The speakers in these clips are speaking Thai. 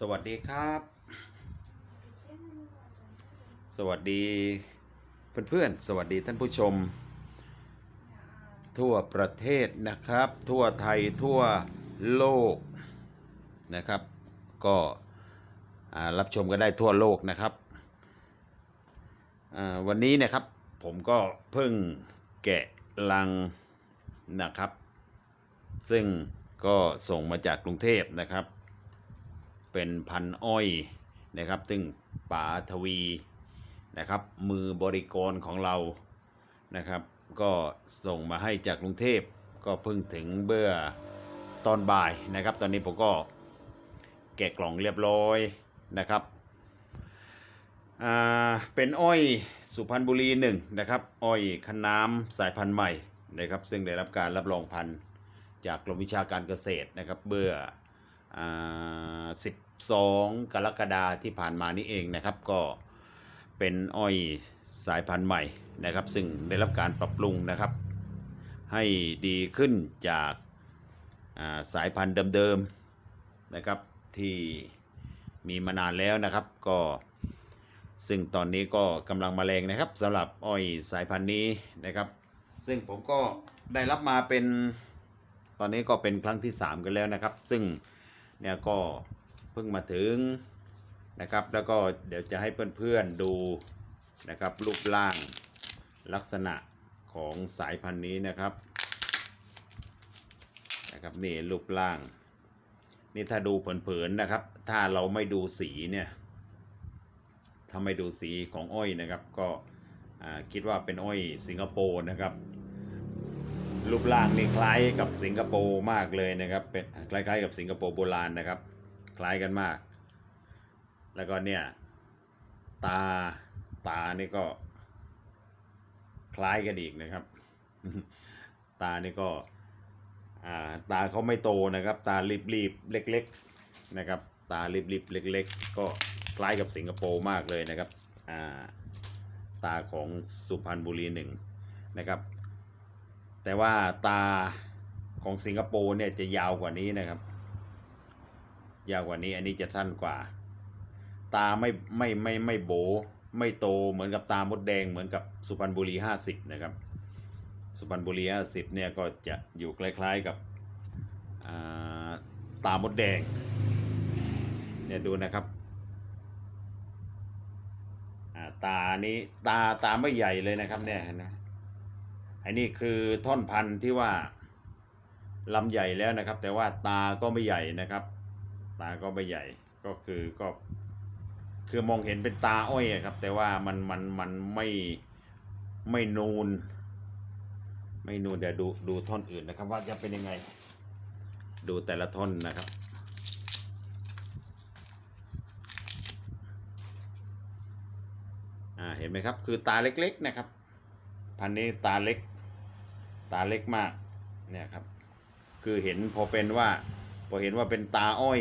สวัสดีครับ สวัสดีเพื่อนๆ สวัสดีท่านผู้ชม ทั่วประเทศนะครับ ทั่วไทยทั่วโลกนะครับ ก็รับชมกันได้ทั่วโลกนะครับ วันนี้นะครับผมก็เพิ่งแกะลังนะครับ ซึ่งก็ส่งมาจากกรุงเทพนะครับ เป็นพันอ้อยนะครับ ซึ่งป๋าทวีนะครับ มือบริกรของเรานะครับ ก็ส่งมาให้จากกรุงเทพก็เพิ่งถึงเบื่อตอนบ่ายนะครับ ตอนนี้ผมก็แกะกล่องเรียบร้อยนะครับอ่าเป็นอ้อยสุพรรณบุรีหนึ่งนะครับ อ้อยคันน้ำสายพันธุ์ใหม่นะครับ ซึ่งได้รับการรับรองพันธุ์จากกรมวิชาการเกษตรนะครับ เบื่อ 12 กรกฎาที่ผ่านมานี้เองนะครับก็เป็นอ้อยสายพันธุ์ใหม่นะครับ ซึ่งได้รับการปรับปรุงนะครับ ให้ดีขึ้นจากอ่าสายพันธุ์เดิมๆนะครับที่มีมานานแล้วนะครับก็ซึ่งตอนนี้ก็กำลังมาแรงนะครับสำหรับอ้อยสายพันธุ์นี้นะครับ ซึ่งผมก็ได้รับมาเป็นตอนนี้ก็เป็นครั้งที่ 3 กันแล้วนะครับ ซึ่ง เนี่ยก็เพิ่งมาถึงนะครับ แล้วก็เดี๋ยวจะให้เพื่อนๆดูนะครับ รูปร่างลักษณะของสายพันธุ์นี้นะครับนะครับนี่รูปร่าง นี่ถ้าดูเผินๆนะครับ ถ้าเราไม่ดูสีเนี่ยถ้าไม่ดูสีของอ้อยนะครับ ก็คิดว่าเป็นอ้อยสิงคโปร์นะครับ รูปร่างนี่คล้ายกับสิงคโปร์มากเลยนะครับ เป็นคล้ายๆกับสิงคโปร์โบราณนะครับ คล้ายกันมาก แล้วก็เนี่ยตาตานี่ก็ คล้ายกันอีกนะครับ ตานี่ก็ตาเขาไม่โตนะครับ ตารีบๆเล็ก ๆนะครับ ตารีบๆเล็ก ๆ ก็คล้ายกับสิงคโปร์มากเลยนะครับตาของสุพรรณบุรีหนึ่งนะครับ แต่ว่าตาของสิงคโปร์เนี่ยจะยาวกว่านี้นะครับ ยาวกว่านี้อันนี้จะสั้นกว่า ตาไม่ไม่ไม่ไม่โบ ไม่โตเหมือนกับตามดแดงเหมือนกับสุพรรณบุรีห้าสิบนะครับ สุพรรณบุรีห้าสิบเนี่ยก็จะอยู่คล้ายๆกับาตามดแดงเนี่ยดูนะครับาตานี้ตาตาไม่ใหญ่เลยนะครับเนี่ยเห็นะ อันนี้คือท่อนพันธุ์ที่ว่าลำใหญ่แล้วนะครับ แต่ว่าตาก็ไม่ใหญ่นะครับ ตาก็ไม่ใหญ่ก็คือก็คือมองเห็นเป็นตาอ้อยครับ แต่ว่ามันมันมันไม่ไม่นูน ไม่นูนเดี๋ยวดูดูท่อนอื่นนะครับ ว่าจะเป็นยังไง ดูแต่ละท่อนนะครับอ่าเห็นไหมครับ คือตาเล็กๆนะครับ พันนี้ตาเล็ก ตาเล็กมากเนี่ยครับ คือเห็นพอเป็นว่าพอเห็นว่าเป็นตาอ้อย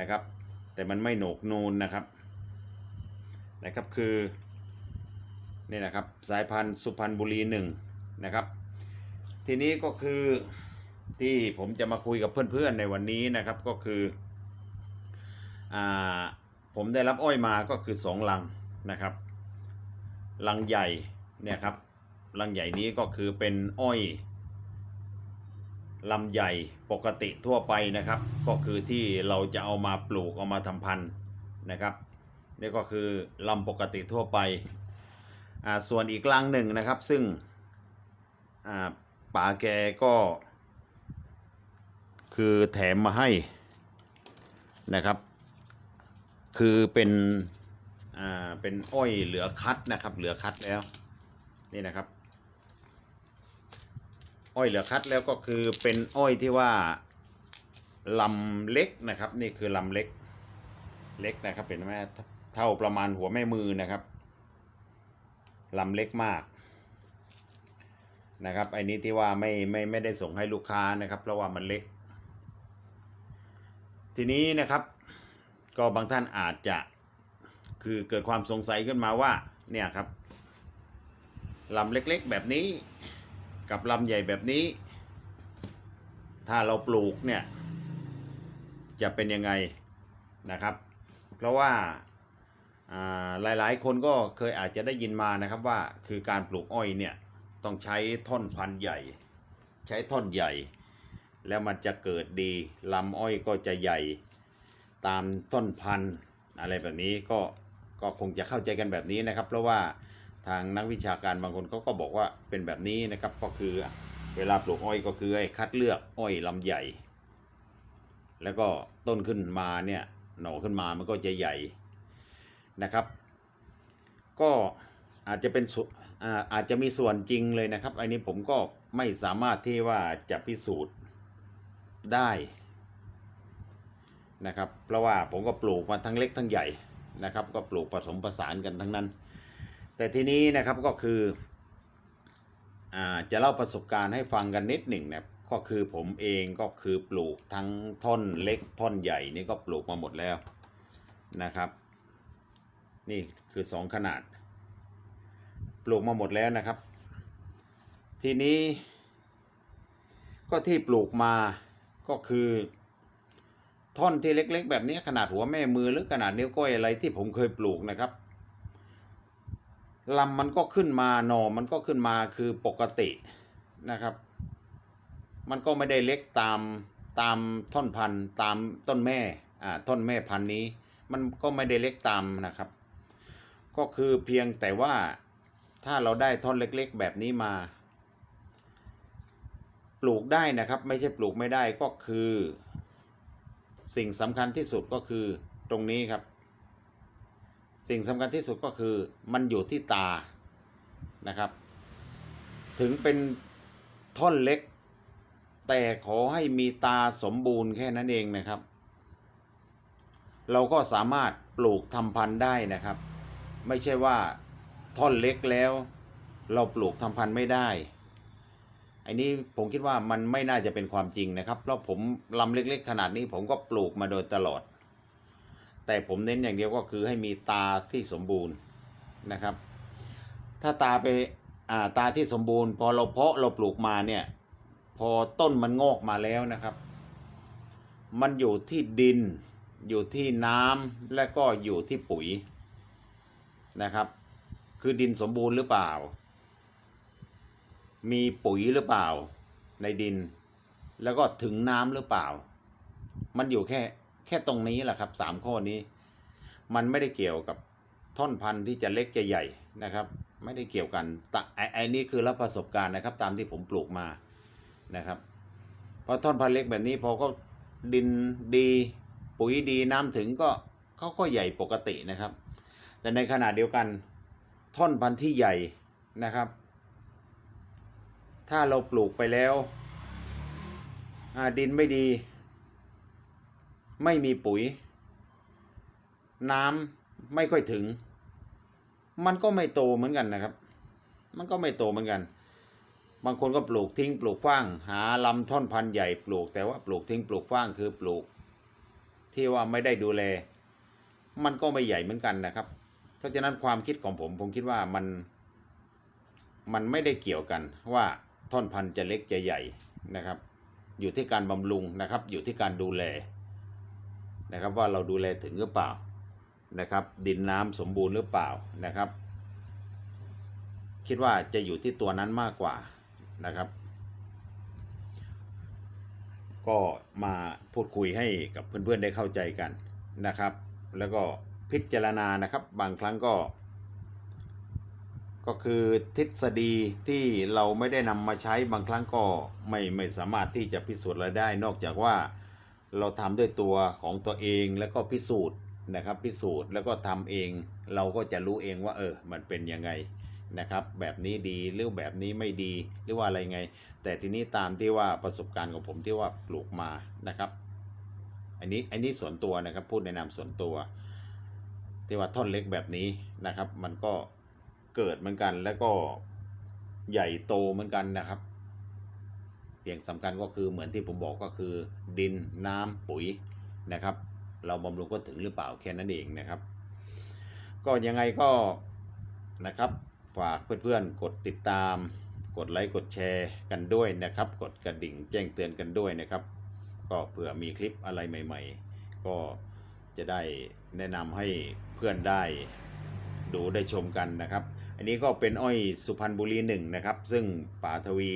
นะครับ แต่มันไม่โหนกนูนนะครับนะครับคือนี่นะครับสายพันธุ์สุพรรณบุรีหนึ่งนะครับ ทีนี้ก็คือที่ผมจะมาคุยกับเพื่อนๆในวันนี้นะครับก็คืออ่าผมได้รับอ้อยมาก็คือสองลังนะครับลังใหญ่เนี่ยครับ ลังใหญ่นี้ก็คือเป็นอ้อยลำใหญ่ปกติทั่วไปนะครับ ก็คือที่เราจะเอามาปลูกเอามาทำพันธุ์นะครับนี่ก็คือลำปกติทั่วไปอ่าส่วนอีกลังหนึ่งนะครับ ซึ่งอ่าป๋าแกก็ คือแถมมาให้นะครับ คือเป็นอ่าเป็นอ้อยเหลือคัดนะครับ เหลือคัดแล้วนี่นะครับ อ้อยเหลือคัดแล้วก็คือเป็นอ้อยที่ว่าลำเล็กนะครับ นี่คือลำเล็กเล็กนะครับเป็นแม่เท่าประมาณหัวแม่มือนะครับลำเล็กมากนะครับไอ้นี้ที่ว่าไม่ไม่ไม่ได้ส่งให้ลูกค้านะครับ เพราะว่ามันเล็ก ทีนี้นะครับ ก็บางท่านอาจจะคือเกิดความสงสัยขึ้นมาว่าเนี่ยครับลำเล็กๆแบบนี้ กับลำใหญ่แบบนี้ ถ้าเราปลูกเนี่ย จะเป็นยังไงนะครับ เพราะว่าอ่าหลาย ๆ คนก็เคยอาจจะได้ยินมานะครับว่าคือการปลูกอ้อยเนี่ยต้องใช้ท่อนพันใหญ่ ใช้ท่อนใหญ่ แล้วมันจะเกิดดีลำอ้อยก็จะใหญ่ตามต้นพันธุ์อะไรแบบนี้ก็ก็คงจะเข้าใจกันแบบนี้นะครับ เพราะว่า ทางนักวิชาการบางคนเขาก็บอกว่าเป็นแบบนี้นะครับก็คือเวลาปลูกอ้อยก็คือให้คัดเลือกอ้อยลำใหญ่ แล้วก็ต้นขึ้นมาเนี่ยหน่อขึ้นมามันก็จะใหญ่นะครับ ก็อาจจะเป็นอาอาจจะมีส่วนจริงเลยนะครับ อันนี้ผมก็ไม่สามารถที่ว่าจะพิสูจน์ได้นะครับ เพราะว่าผมก็ปลูกมาทั้งเล็กทั้งใหญ่นะครับ ก็ปลูกผสมผสานกันทั้งนั้น แต่ทีนี้นะครับก็คืออจะเล่าประสบการณ์ให้ฟังกันนิดหนึ่งนะก็คือผมเองก็คือปลูกทั้งท่อนเล็กท่อนใหญ่นี่ก็ปลูกมาหมดแล้วนะครับ นี่คือสองขนาด ปลูกมาหมดแล้วนะครับ ทีนี้ ก็ที่ปลูกมาก็คือ ท่อนที่เล็ก ๆ แบบนี้ขนาดหัวแม่มือหรือขนาดนิ้วก้อยอะไรที่ผมเคยปลูกนะครับ ลำมันก็ขึ้นมาหน่อมันก็ขึ้นมาคือปกตินะครับ มันก็ไม่ได้เล็กตามตามท่อนพันตามต้นแม่อ่าต้นแม่พันนี้ มันก็ไม่ได้เล็กตามนะครับ ก็คือเพียงแต่ว่าถ้าเราได้ท่อนเล็กๆ แบบนี้มา ปลูกได้นะครับ ไม่ใช่ปลูกไม่ได้ก็คือ สิ่งสำคัญที่สุดก็คือตรงนี้ครับ สิ่งสำคัญที่สุดก็คือมันอยู่ที่ตานะครับ ถึงเป็นท่อนเล็ก แต่ขอให้มีตาสมบูรณ์แค่นั้นเองนะครับ เราก็สามารถปลูกทำพันธุ์ได้นะครับ ไม่ใช่ว่าท่อนเล็กแล้ว เราปลูกทำพันธุ์ไม่ได้อันนี้ผมคิดว่ามันไม่น่าจะเป็นความจริงนะครับ เพราะผมลำเล็ก ๆ ขนาดนี้ผมก็ปลูกมาโดยตลอด แต่ผมเน้นอย่างเดียวก็คือให้มีตาที่สมบูรณ์นะครับ ถ้าตาไปาตาที่สมบูรณ์ พอเราเพาะเราปลูกมาเนี่ยพอต้นมันงอกมาแล้วนะครับ มันอยู่ที่ดิน อยู่ที่น้ำและก็อยู่ที่ปุ๋ยนะครับ คือดินสมบูรณ์หรือเปล่า มีปุ๋ยหรือเปล่าในดิน แล้วก็ถึงน้ำหรือเปล่า มันอยู่แค่ แค่ตรงนี้แหละครับสามข้อนี้ มันไม่ได้เกี่ยวกับท่อนพันธุ์ที่จะเล็กจะใหญ่นะครับ ไม่ได้เกี่ยวกันแต่ไอ้นี่คือรับประสบการณ์นะครับ ตามที่ผมปลูกมานะครับเพราะท่อนพันธุ์เล็กแบบนี้พอก็ดินดีปุ๋ยดีน้ำถึงก็เขาก็ใหญ่ปกตินะครับ แต่ในขณะเดียวกันท่อนพันธุ์ที่ใหญ่นะครับ ถ้าเราปลูกไปแล้วดินไม่ดี ไม่มีปุ๋ย น้ำไม่ค่อยถึง มันก็ไม่โตเหมือนกันนะครับ มันก็ไม่โตเหมือนกัน บางคนก็ปลูกทิ้งปลูกขว้าง หาลำท่อนพันธุ์ใหญ่ปลูก แต่ว่าปลูกทิ้งปลูกขว้างคือปลูก ที่ว่าไม่ได้ดูแล มันก็ไม่ใหญ่เหมือนกันนะครับ เพราะฉะนั้นความคิดของผมผมคิดว่ามันมันไม่ได้เกี่ยวกันว่าท่อนพันธุ์จะเล็กจะใหญ่นะครับ อยู่ที่การบำรุงนะครับ อยู่ที่การดูแล นะครับว่าเราดูแลถึงหรือเปล่านะครับ ดินน้ำสมบูรณ์หรือเปล่านะครับ คิดว่าจะอยู่ที่ตัวนั้นมากกว่านะครับ ก็มาพูดคุยให้กับเพื่อนๆได้เข้าใจกันนะครับ แล้วก็พิจารณานะครับบางครั้งก็ ก็คือทฤษฎีที่เราไม่ได้นำมาใช้บางครั้งก็ไม่ไม่สามารถที่จะพิสูจน์อะไรได้ นอกจากว่า เราทำด้วยตัวของตัวเองแล้วก็พิสูจน์นะครับ พิสูจน์แล้วก็ทำเอง เราก็จะรู้เองว่าเออ มันเป็นยังไงนะครับ แบบนี้ดีหรือแบบนี้ไม่ดีหรือว่าอะไรไง แต่ทีนี้ตามที่ว่าประสบการณ์ของผมที่ว่าปลูกมานะครับ อันนี้อันนี้ส่วนตัวนะครับ พูดในนามส่วนตัว ที่ว่าท่อนเล็กแบบนี้นะครับ มันก็เกิดเหมือนกันแล้วก็ใหญ่โตเหมือนกันนะครับ เพียงสำคัญก็คือเหมือนที่ผมบอกก็คือ ดินน้ำปุ๋ยนะครับ เราบำรุงก็ถึงหรือเปล่าแค่นั้นเองนะครับ ก็ยังไงก็นะครับฝากเพื่อนๆกดติดตาม กดไลค์กดแชร์กันด้วยนะครับ กดกระดิ่งแจ้งเตือนกันด้วยนะครับ ก็เผื่อมีคลิปอะไรใหม่ ๆ ก็จะได้แนะนำให้เพื่อนได้ดูได้ชมกันนะครับ อันนี้ก็เป็นอ้อยสุพรรณบุรีหนึ่งนะครับ ซึ่งป๋าทวี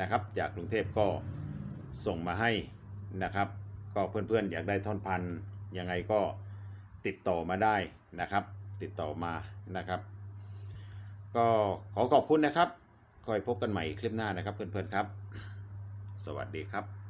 นะครับ จากกรุงเทพก็ส่งมาให้นะครับ ก็เพื่อนๆอยากได้ท่อนพันยังไงก็ติดต่อมาได้นะครับ ติดต่อมานะครับ ก็ขอขอบคุณนะครับคอยพบกันใหม่คลิปหน้านะครับเพื่อนๆครับ สวัสดีครับ